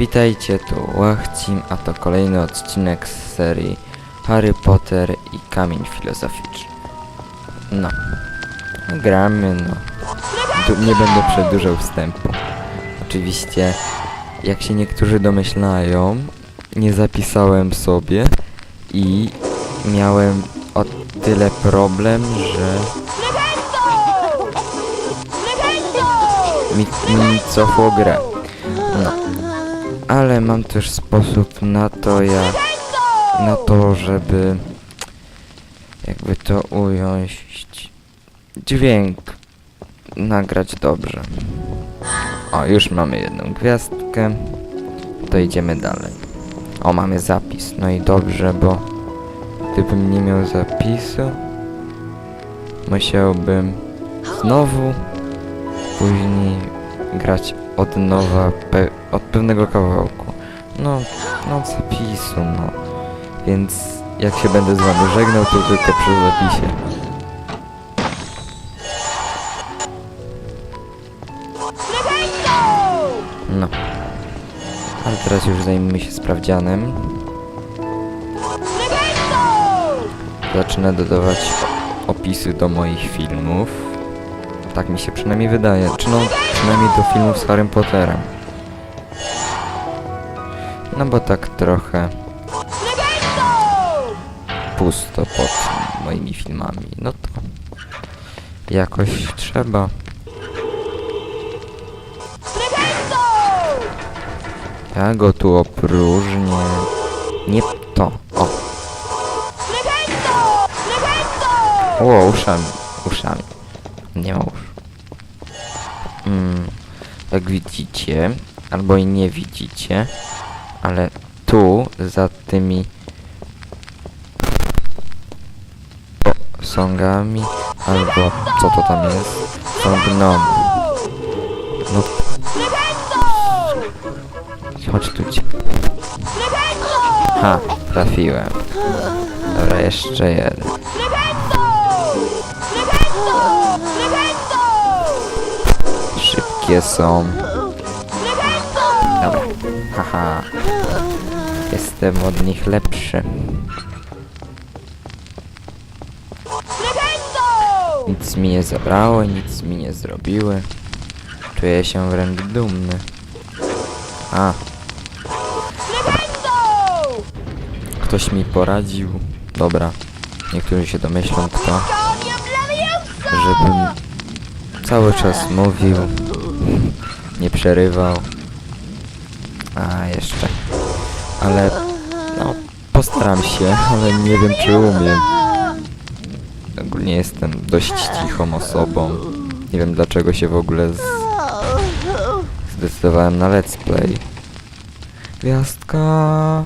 Witajcie, tu Łachcim, a to kolejny odcinek z serii Harry Potter i Kamień Filozoficzny. No, gramy, no. Tu nie będę przedłużał wstępu. Oczywiście, jak się niektórzy domyślają, nie zapisałem sobie i miałem o tyle problem, że mi, mi cofło grę. No. Ale mam też sposób na to, jak na to, żeby jakby to ująć dźwięk nagrać dobrze. O, już mamy jedną gwiazdkę. To idziemy dalej. O, mamy zapis. No i dobrze, bo gdybym nie miał zapisu, musiałbym znowu później grać od nowa, pe od pewnego kawałku. No, no zapisu, no. Więc jak się będę z wami żegnał, to tylko przy zapisie. No. Ale teraz już zajmijmy się sprawdzianem. Zacznę dodawać opisy do moich filmów. Tak mi się przynajmniej wydaje. Czy no, przynajmniej do filmów z Harrym Potterem. No bo tak trochę pusto pod moimi filmami. No to jakoś trzeba. Ja go tu opróżnię. Nie to. O. O, uszami. Uszami. Nie ma uszu. Mm, jak widzicie, albo i nie widzicie, ale tu za tymi songami, albo co to tam jest, są gnomy. No. Chodź tu ci. Ha, trafiłem. Dobra, jeszcze jeden. Są. Dobra. Haha. Jestem od nich lepszy. Nic mi nie zabrały, nic mi nie zrobiły. Czuję się wręcz dumny. A. Ktoś mi poradził. Dobra. Niektórzy się domyślą kto. Żebym cały czas mówił. Nie przerywał. A jeszcze. Ale no postaram się, ale nie wiem czy umiem. Ogólnie jestem dość cichą osobą. Nie wiem dlaczego się w ogóle z... zdecydowałem na let's play. Gwiazdka.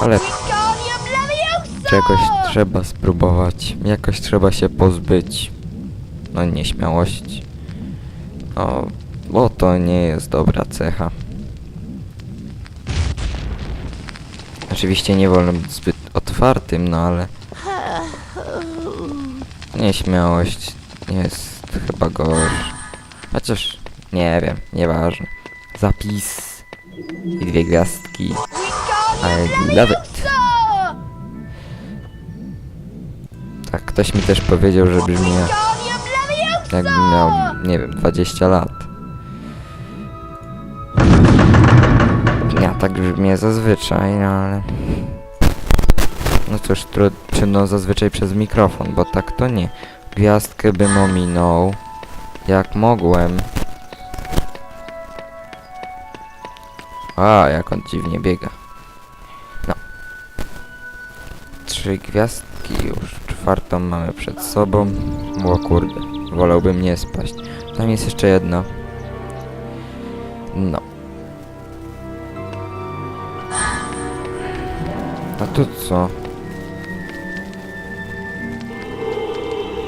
Ale czegoś trzeba spróbować. Jakoś trzeba się pozbyć. No nieśmiałości. No, bo to nie jest dobra cecha. Oczywiście nie wolno być zbyt otwartym, no ale nieśmiałość jest chyba gorsza. Chociaż nie wiem, nieważne. Zapis i dwie gwiazdki. I love it. Tak, ktoś mi też powiedział, że brzmi jakbym miał, nie wiem, 20 lat. Ja tak brzmię zazwyczaj, no ale... No cóż, trudno zazwyczaj przez mikrofon, bo tak to nie. Gwiazdkę bym ominął, jak mogłem. A, jak on dziwnie biega. No. Trzy gwiazdki już. Czwartą mamy przed sobą. O kurde, wolałbym nie spaść. Tam jest jeszcze jedna. No. A tu co?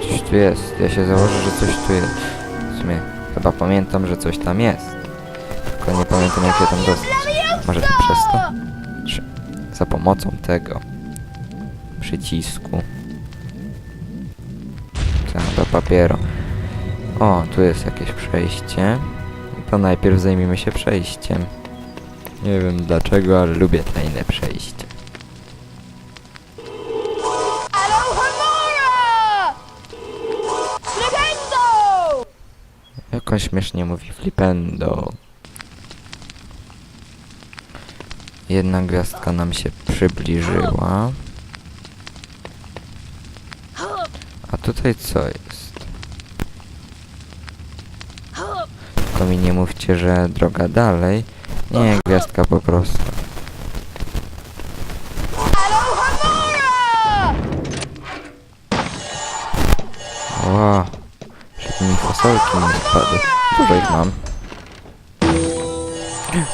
Coś tu jest. Ja się założę, że coś tu jest. W sumie chyba pamiętam, że coś tam jest. Tylko nie pamiętam jak się tam dostać. Może przez to? Czy za pomocą tego przycisku. Papieru. O, tu jest jakieś przejście. to najpierw zajmiemy się przejściem. Nie wiem dlaczego, ale lubię tajne przejście. Jak on śmiesznie mówi flipendo. Jedna gwiazdka nam się przybliżyła. A tutaj co jest? Tylko mi nie mówcie, że droga dalej. Nie, gwiazdka po prostu. Ła, żeby mi fasolki nie spadły. Dużo ich mam.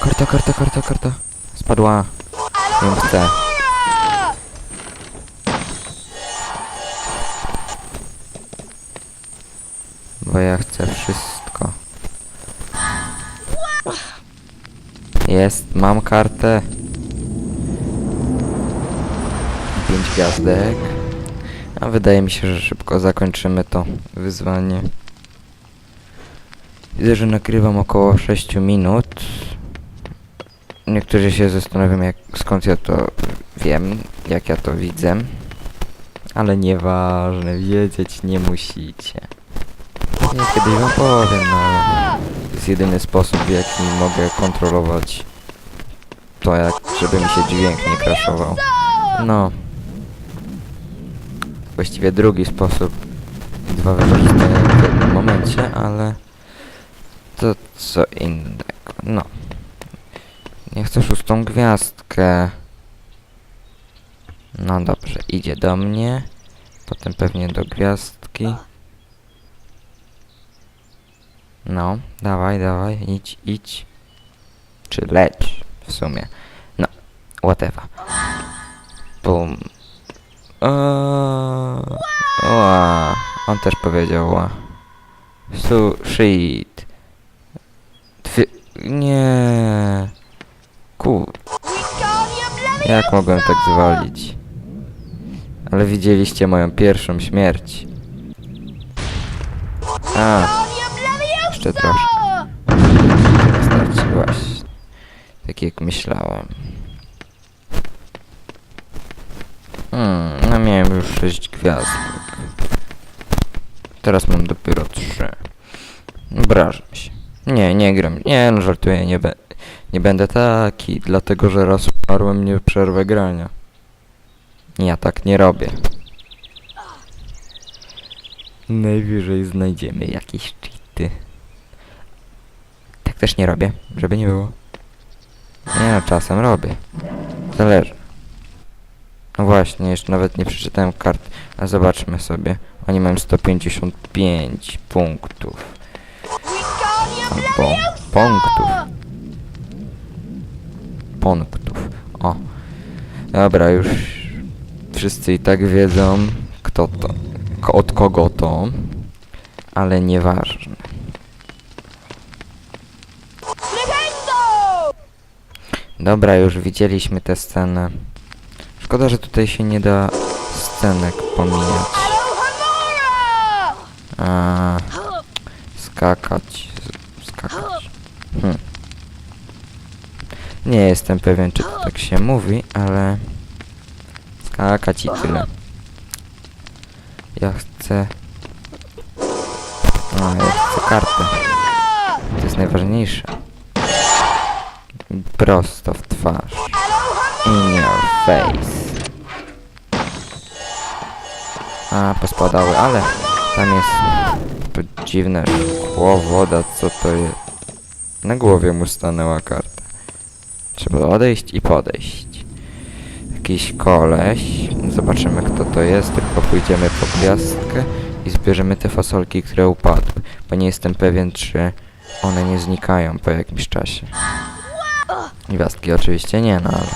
Karta, karta, karta, karta. Spadła. Nie chcę. Bo ja chcę wszystko. Jest, mam kartę. Pięć gwiazdek. A wydaje mi się, że szybko zakończymy to wyzwanie. Widzę, że nagrywam około 6 minut. Niektórzy się zastanawiają, jak, skąd ja to wiem, jak ja to widzę. Ale nieważne, wiedzieć nie musicie. Ja kiedyś wam powiem, no ale jest jedyny sposób, w jaki mogę kontrolować to, jak, żeby mi się dźwięk nie crashował. No. Właściwie drugi sposób. Dwa wykorzystania w jednym momencie, ale to co innego. No. Nie chcę szóstą gwiazdkę. No dobrze, idzie do mnie. Potem pewnie do gwiazdki. No, dawaj, dawaj, idź, idź. Czy leć w sumie. No, whatever. Bum. Ła. On też powiedział ła. Su, shit. Twy... Nie. Ku... Wingardium Leviosa! Jak mogłem tak zwalić? Ale widzieliście moją pierwszą śmierć. A! Jeszcze troszkę. Wystarczy właśnie. Tak jak myślałem. Hmm, no miałem już 6 gwiazdek. Teraz mam dopiero 3. Obrażam się. Nie, nie gram. Nie, no żartuję, nie, be nie będę taki, dlatego że raz umarłem, nie przerwę grania. Ja tak nie robię. Najwyżej znajdziemy jakieś cheaty. Też nie robię, żeby nie było. Nie no, czasem robię. Zależy. No właśnie, jeszcze nawet nie przeczytałem kart, a zobaczmy sobie. Oni mają 155 punktów. Albo punktów. Punktów. O. Dobra, już wszyscy i tak wiedzą, kto to, od kogo to, ale nieważne. Flipendo! Dobra, już widzieliśmy tę scenę. Szkoda, że tutaj się nie da scenek pomijać. Skakać, skakać. Hm. Nie jestem pewien, czy to tak się mówi, ale skakać i tyle. Ja chcę... A, ja chcę kartę. To jest najważniejsze. Prosto w twarz. In your face. A, pospadały, ale tam jest to dziwne szkło, woda, co to jest? Na głowie mu stanęła karta. Trzeba odejść i podejść. Jakiś koleś. Zobaczymy kto to jest, tylko pójdziemy po gwiazdkę i zbierzemy te fasolki, które upadły. Bo nie jestem pewien, czy one nie znikają po jakimś czasie. Gwiazdki oczywiście nie, no ale...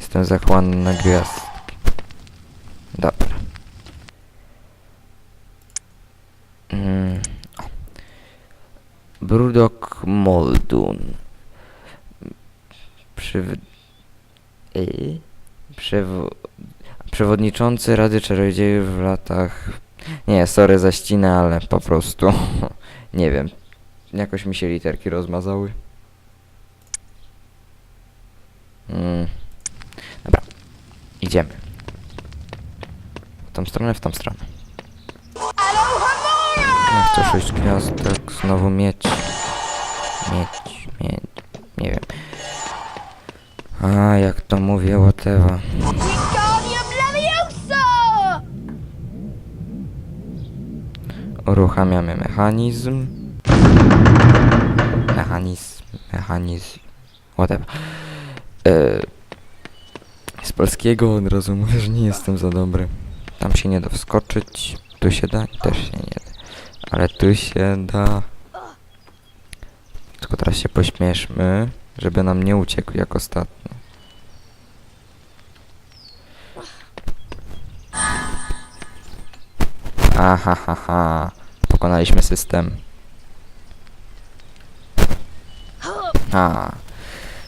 Jestem zachłanny na gwiazdki. Dobra. Mm. Brudok Moldun. Przyw... Y? Przewo... Przewodniczący Rady Czarodziejów w latach... Nie, sorry za ścinę, ale po prostu... nie wiem. jakoś mi się literki rozmazały. Mm. Dobra, idziemy. W tą stronę, w tą stronę. Ja chcę sześć gwiazdek, znowu mieć. Mieć, mieć, nie wiem. A, jak to mówię, whatever. Uruchamiamy mechanizm. Mechanizm, mechanizm, whatever. E, z polskiego od razu że nie jestem za dobry. Tam się nie da wskoczyć, tu się da, też się nie da. Ale tu się da. Tylko teraz się pośmieszmy, żeby nam nie uciekł jak ostatnio. Aha, ha, ha. Pokonaliśmy system. A,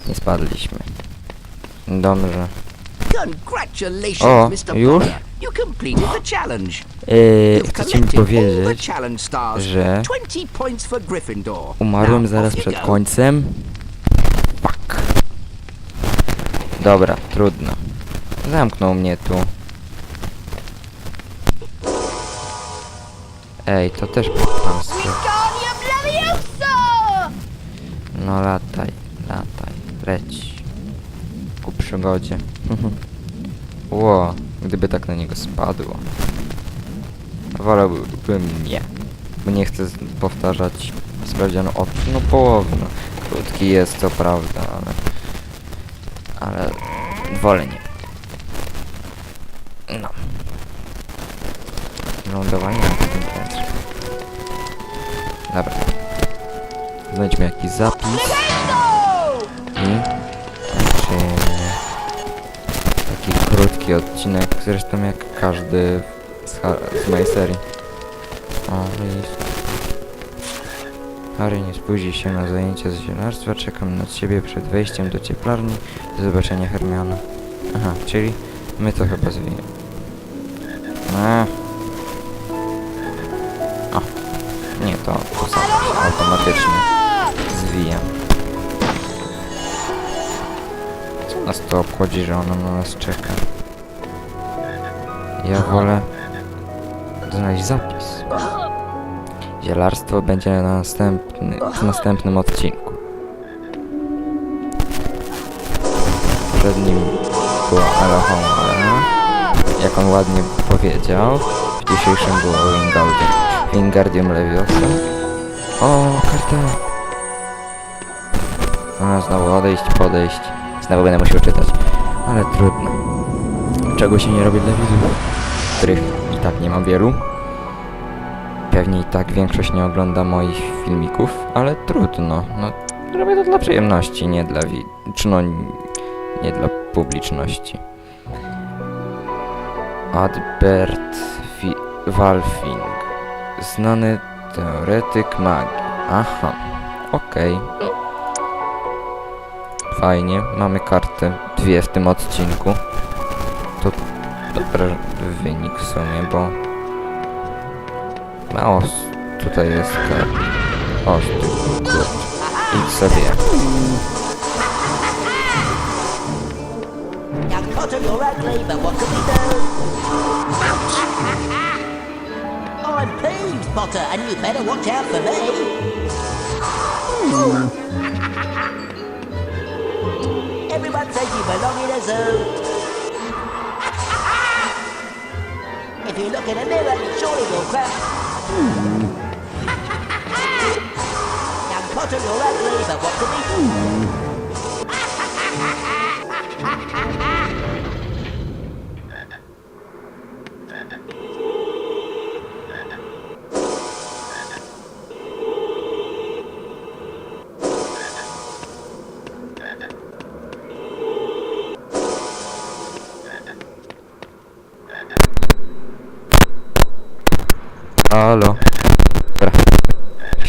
nie spadliśmy. Dobrze. O, już? Yy, chcecie mi powiedzieć, że 20 points for Gryffindor. umarłem zaraz przed końcem? Fuck. Dobra, trudno. Zamknął mnie tu. Ej, to też Leviosa! No lataj, leć. Ku przygodzie. Ło, gdyby tak na niego spadło. Wolałbym nie. Bo nie chcę powtarzać sprawdzianu od no połowy, no. Krótki jest to prawda, ale... Ale wolę nie. No. Lądowanie na tym piętrze. Dobra. Znajdźmy jakiś zapis. Krótki odcinek, zresztą jak każdy z, z mojej serii. O, list. Harry nie spóźni się na zajęcia z zielarstwa, czekam na ciebie przed wejściem do cieplarni. Do zobaczenia Hermiona. Aha, czyli my to chyba zwijemy. A. O, nie, to, automatycznie zwija. Co nas to obchodzi, że ona na nas czeka? Ja wolę znaleźć zapis. Zielarstwo będzie na następny, w następnym odcinku. Przed nim była Alohomora. Jak on ładnie powiedział, w dzisiejszym było Wingardium, Wingardium Leviosa. O, karta! A, znowu odejść, podejść. Znowu będę musiał czytać. Ale trudno. Czego się nie robi dla widzów, których i tak nie mam wielu. Pewnie i tak większość nie ogląda moich filmików, ale trudno. No, robię to dla przyjemności, nie dla wi... czy no, nie dla publiczności. Adbert Fi- Walfing. Znany teoretyk magii. Aha, okej. Fajnie, mamy kartę dwie w tym odcinku. To dobry wynik w sumie, bo mało tutaj jest kart. O. Idź sobie. Young Potter, you're ugly, but what can we do? I'm Peeves, Potter, and you better watch out for me. Everyone says you belong in a zoo. If you look in a mirror, surely you'll crack. Young Potter, you're ugly, but what can we do?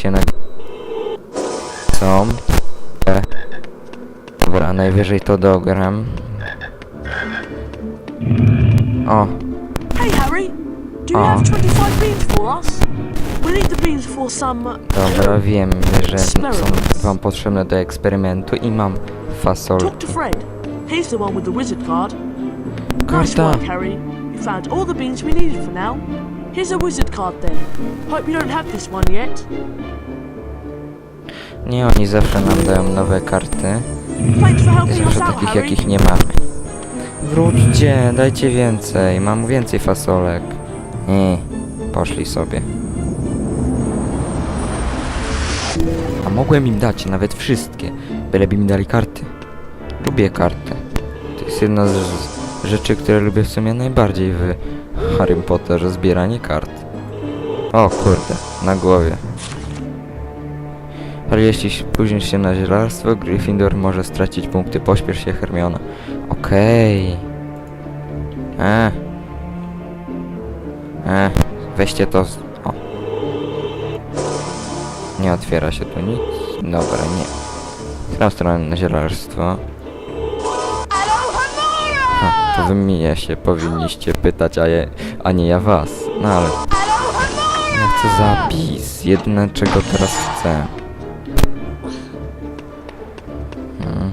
Się na... Są. Dobra, najwyżej to dogram. O, Hey Harry, do you have 25 beans for us? We need the beans for some. Dobra, wiem, że są wam potrzebne do eksperymentu i mam Talk to. Fred. He's the one with the wizard card. Nice work, Harry. You found all the beans we needed for now. Here's a wizard card then. Hope you don't have this one yet. Nie, oni zawsze nam dają nowe karty. Thanks for helping us Zawsze out, takich, Harry. jakich nie mamy. Wróćcie, dajcie więcej, mam więcej fasolek. Nie, poszli sobie. A mogłem im dać nawet wszystkie, byleby mi dali karty. Lubię karty. To jest jedna z z rzeczy, które lubię w sumie najbardziej w Harry Potterze, zbieranie kart. O kurde, na głowie. Ale jeśli spóźnisz się na zielarstwo, Gryffindor może stracić punkty. Pośpiesz się, Hermiona. Okej. E. E. Weźcie to z... O. Nie otwiera się tu nic. Dobra, nie. W stronę na zielarstwo? To wy mnie się powinniście pytać, a, je, a nie ja was. No ale... Ja chcę zapis. Jedyne czego teraz chcę. Hmm.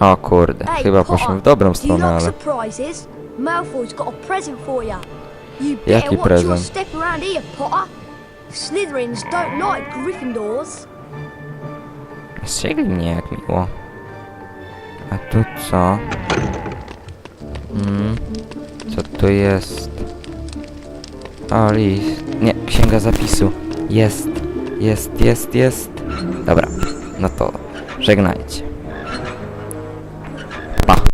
O kurde, chyba poszłem w dobrą stronę, ale... Jaki prezent? Slytherins don't like Gryffindors. Mnie jak miło. A tu co? Hmm. Co tu jest? O, list. Nie, księga zapisu. Jest. Jest, jest, jest. Dobra. No to żegnajcie.